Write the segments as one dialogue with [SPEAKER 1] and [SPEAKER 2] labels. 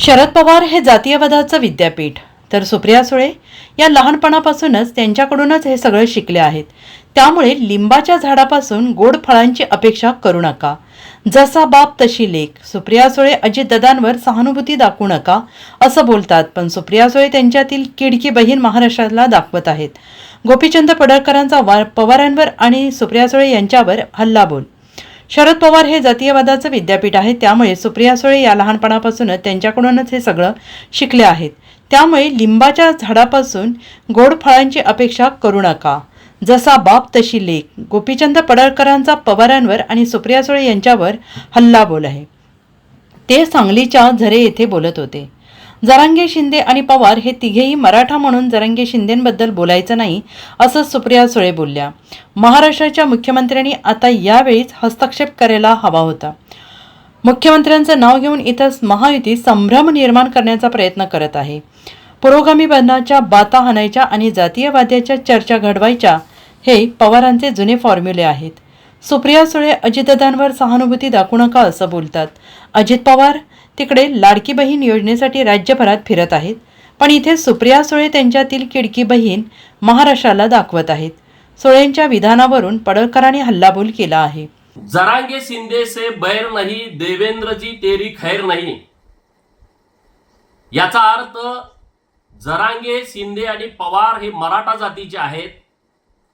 [SPEAKER 1] शरद पवार हे जातीयवादाचं विद्यापीठ. तर सुप्रिया सुळे या लहानपणापासूनच त्यांच्याकडूनच हे सगळं शिकले आहेत. त्यामुळे लिंबाच्या झाडापासून गोड फळांची अपेक्षा करू नका. जसा बाप तशी लेख. सुप्रिया सुळे अजितदादांवर सहानुभूती दाखवू नका असं बोलतात. पण सुप्रिया सुळे त्यांच्यातील किडकी बहीण महाराष्ट्राला दाखवत आहेत. गोपीचंद पडळकरांचा वार पवारांवर आणि सुप्रिया सुळे यांच्यावर हल्ला बोल शरद पवार हे जातीयवादाचं विद्यापीठ आहे. त्यामुळे सुप्रिया सुळे या लहानपणापासूनच त्यांच्याकडूनच हे सगळं शिकले आहेत. त्यामुळे लिंबाच्या झाडापासून गोड फळांची अपेक्षा करू नका. जसा बाप तशी लेख. गोपीचंद पडळकरांचा पवारांवर आणि सुप्रिया सुळे यांच्यावर हल्लाबोल आहे. ते सांगलीच्या झरे येथे बोलत होते. जरांगे शिंदे आणि पवार हे तिघेही मराठा म्हणून जरांगे शिंदेंबद्दल बोलायचं नाही असं सुप्रिया सुळे बोलल्या. महाराष्ट्राच्या मुख्यमंत्र्यांनी आता यावेळीच हस्तक्षेप करायला हवा होता. मुख्यमंत्र्यांचं नाव घेऊन इथं महायुती संभ्रम निर्माण करण्याचा प्रयत्न करत आहे. पुरोगामी बनाच्या बाता हाणायच्या आणि जातीयवाद्याच्या चर्चा घडवायच्या हे पवारांचे जुने फॉर्म्युले आहेत. सुप्रिया सुळे अजितदादांवर सहानुभूती दाखवू नका असं बोलतात. अजित पवार तिकडे लाडकी बहीण योजनेसाठी राज्यभरात फिरत आहेत पण इथे सुप्रिया सुळे त्यांच्यातील किडकी बहीण महाराष्ट्राला दाखवत आहेत. सुळेंच्या विधानावरून पडळकरांनी हल्लाबोल केला आहे.
[SPEAKER 2] जरांगे शिंदे से बैर नाही देवेंद्रजी तेरी खैर नहीं. याचा अर्थ जरांगे शिंदे आणि पवार हे मराठा जातीचे आहेत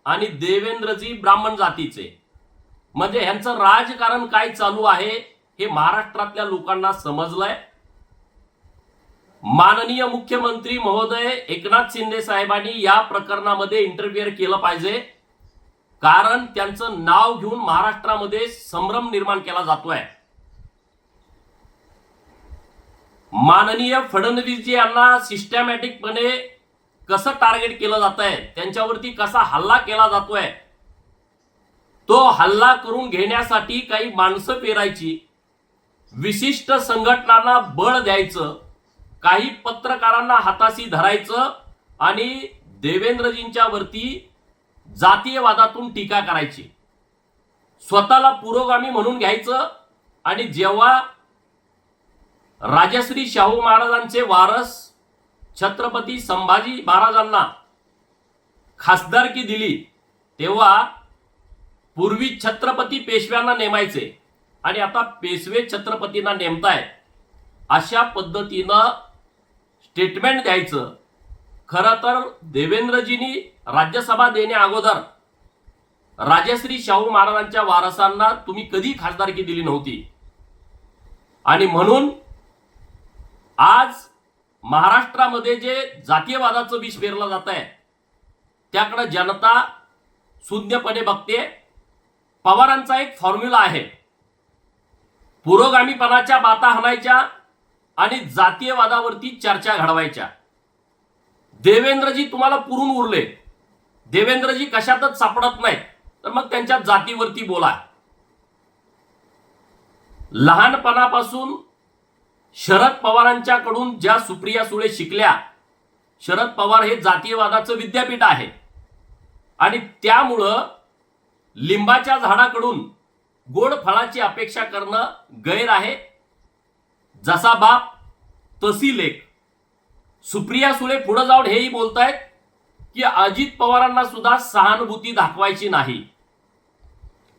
[SPEAKER 2] आणि देवेंद्रजी ब्राह्मण जातीचे. म्हणजे ह्यांचं राजकारण काय चालू आहे हे महाराष्ट्रातल्या लोकांना समजलंय. माननीय मुख्यमंत्री महोदय एकनाथ शिंदे साहेबांनी या प्रकरणामध्ये इंटरफिअर केलं पाहिजे. कारण त्यांचं नाव घेऊन महाराष्ट्रामध्ये संभ्रम निर्माण केला जातोय. माननीय फडणवीसजी यांना सिस्टमॅटिकपणे कसं टार्गेट केलं जात आहे त्यांच्यावरती कसा हल्ला केला जातोय तो हल्ला करून घेण्यासाठी काही माणसं पेरायची विशिष्ट संघटनांना बळ द्यायचं काही पत्रकारांना हाताशी धरायचं आणि देवेंद्रजींच्या वरती जातीयवादातून टीका करायची. स्वतःला पुरोगामी म्हणून घ्यायचं आणि जेव्हा राजश्री शाहू महाराजांचे वारस छत्रपती संभाजी महाराजांना खासदारकी दिली तेव्हा पूर्वी छत्रपती पेशव्यांना नेमायचे. आणि आता पेशवे छत्रपतींना नेमताय अशा पद्धतीनं स्टेटमेंट द्यायचं. खरं तर देवेंद्रजींनी राज्यसभा देण्या अगोदर राजश्री शाहू महाराजांच्या वारसांना तुम्ही कधी खासदारकी दिली नव्हती. आणि म्हणून आज महाराष्ट्रामध्ये जे जातीयवादाचं विष पेरलं जात आहे त्याकडं जनता शून्यपणे बघते. पवारांचा एक फॉर्म्युला आहे. पुरोगामीपणाच्या बाता हाणायच्या आणि जातीयवादावरती चर्चा घडवायच्या. देवेंद्रजी तुम्हाला पुरून उरले. देवेंद्रजी कशातच सापडत नाहीत. तर मग त्यांच्या जातीवरती बोला. लहानपणापासून शरद पवारांच्याकडून ज्या सुप्रिया सुळे शिकल्या शरद पवार हे जातीयवादाचं विद्यापीठ आहे. आणि त्यामुळं लिंबाच्या झाडाकडून गोड फळाची अपेक्षा करणं गैर आहे. जसा बाप तशी लेख. सुप्रिया सुळे पुढे जाऊन हेही बोलतायत की अजित पवारांना सुद्धा सहानुभूती दाखवायची नाही.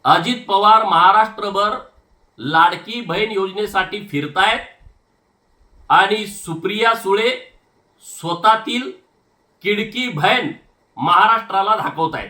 [SPEAKER 2] अजित पवार महाराष्ट्रभर लाडकी बहीण योजनेसाठी फिरतायत आणि सुप्रिया सुळे स्वतःतील किडकी बहीण महाराष्ट्राला दाखवतायत.